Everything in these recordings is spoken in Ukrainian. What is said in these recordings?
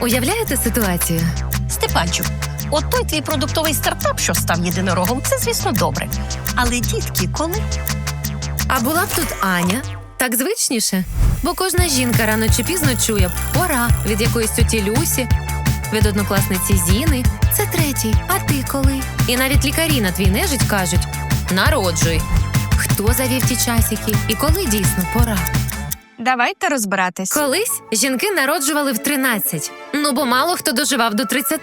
Уявляєте ситуацію? Степанчук, от той твій продуктовий стартап, що став єдинорогом, це, звісно, добре. Але дітки, коли? А була б тут Аня. Так звичніше. Бо кожна жінка рано чи пізно чує пора від якоїсь тьоті Люсі, від однокласниці Зіни. Це третій. А ти коли? І навіть лікарі на твій нежить кажуть: народжуй. Хто завів ті часики? І коли дійсно пора? Давайте розбиратись. Колись жінки народжували в 13, ну бо мало хто доживав до 30.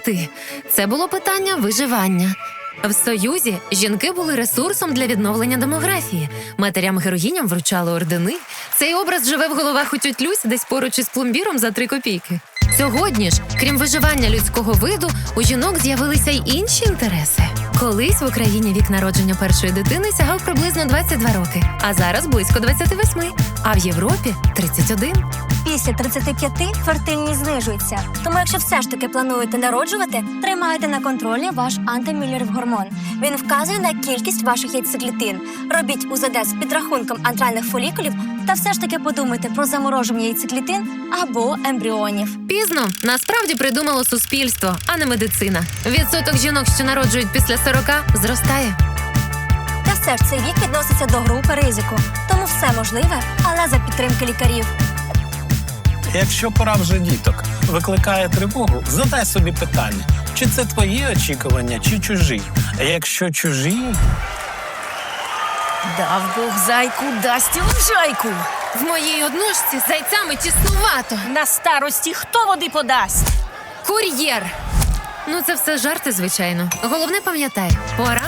Це було питання виживання. В Союзі жінки були ресурсом для відновлення демографії. Матерям героїням вручали ордени. Цей образ живе в головах у Люсі десь поруч із пломбіром за три копійки. Сьогодні ж, крім виживання людського виду, у жінок з'явилися й інші інтереси. Колись в Україні вік народження першої дитини сягав приблизно 22 роки, а зараз близько 28, а в Європі 31. Після 35 фертильність знижується. Тому, якщо все ж таки плануєте народжувати, тримайте на контролі ваш антимюллерів гормон. Він вказує на кількість ваших яйцеклітин. Робіть УЗД з підрахунком антральних фолікулів та все ж таки подумайте про замороження яйцеклітин або ембріонів. Пізно насправді придумало суспільство, а не медицина. Відсоток жінок, що народжують після 40, зростає. Та все ж цей вік відноситься до групи ризику. Тому все можливе, але за підтримки лікарів. Якщо пора вже діток викликає тривогу, задай собі питання, чи це твої очікування, чи чужі. А якщо чужі, Дав Бог зайку, дасть і лужайку. В моїй однушці з зайцями тіснувато. На старості хто води подасть? Кур'єр. Ну, це все жарти, звичайно. Головне пам'ятай, пора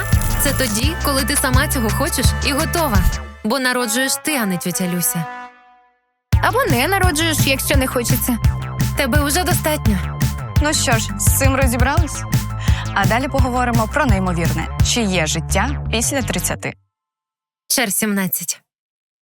це тоді, коли ти сама цього хочеш і готова. Бо народжуєш ти, а не тьотя Люся. Або не народжуєш, якщо не хочеться. Тебе вже достатньо. Ну що ж, з цим розібрались? А далі поговоримо про неймовірне, чи є життя після 30. Чер 17.